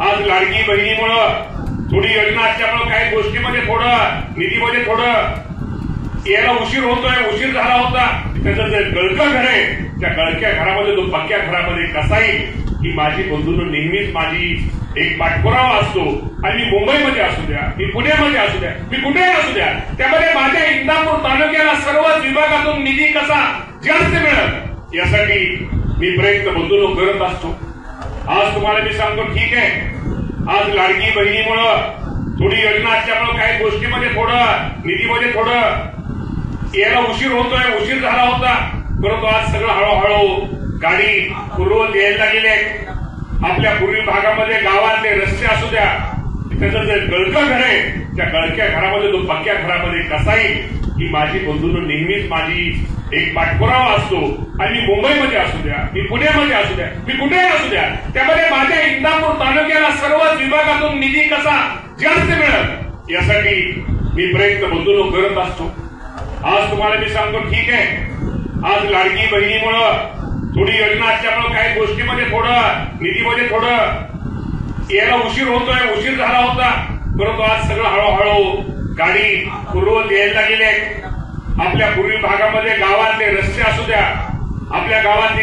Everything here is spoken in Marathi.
आज लाडकी बहिणीमुळं थोडी योजना असल्यामुळं काही गोष्टीमध्ये थोडं निधीमध्ये थोडं यायला उशीर होतोय उशीर झाला होता. त्याचं जे गळकं घर आहे त्या गळक्या घरामध्ये तो पक्क्या घरामध्ये कसा येईल? की माझी बंधून नेहमीच माझी एक पाठपुरावा असतो. आणि मी मुंबईमध्ये असू द्या मी पुण्यामध्ये असू द्या मी कुठेही असू द्या त्यामध्ये माझ्या इंदापूर तालुक्याला सर्वच विभागातून निधी कसा जास्त मिळत यासाठी मी प्रयत्न बंधून करत असतो. आज तुम्हाला मी सांगतो ठीक आहे? आज लाडकी बहिणीमुळं थोडी योजना असल्यामुळं काही गोष्टीमध्ये थोडं निधीमध्ये थोडं यायला उशीर होतोय उशीर झाला होता. परंतु आज सगळं हळूहळू गाडी पूर्वत यायला लागलेले आपल्या पूर्वी भागामध्ये गावातले रस्ते असू द्या त्याचं जे गळकं घर आहे त्या गळक्या घरामध्ये तो पक्क्या घरामध्ये कसा की माझी बंधून नेहमीच माझी एक पाठपुरावा असतो. आणि मी मुंबईमध्ये असू द्या मी पुण्यामध्ये असू द्या मी कुठेही असू द्या त्यामध्ये माझ्या इंदापूर तालुक्याला सर्वच विभागातून निधी कसा जास्त मिळत यासाठी मी प्रयत्न बंधून करत असतो. आज तुम्हाला मी सांगतो ठीक आहे. आज लाडकी बहिणीमुळं थोडी योजना असल्यामुळे काही गोष्टीमध्ये थोडं निधीमध्ये थोडं यायला उशीर होतोय उशीर झाला होता. परंतु आज सगळं हळूहळू गाडी पूर्वत यायला लागलेली आहे आपल्या पूर्वी भागामध्ये गावातले रस्ते असू द्या आपल्या गावातली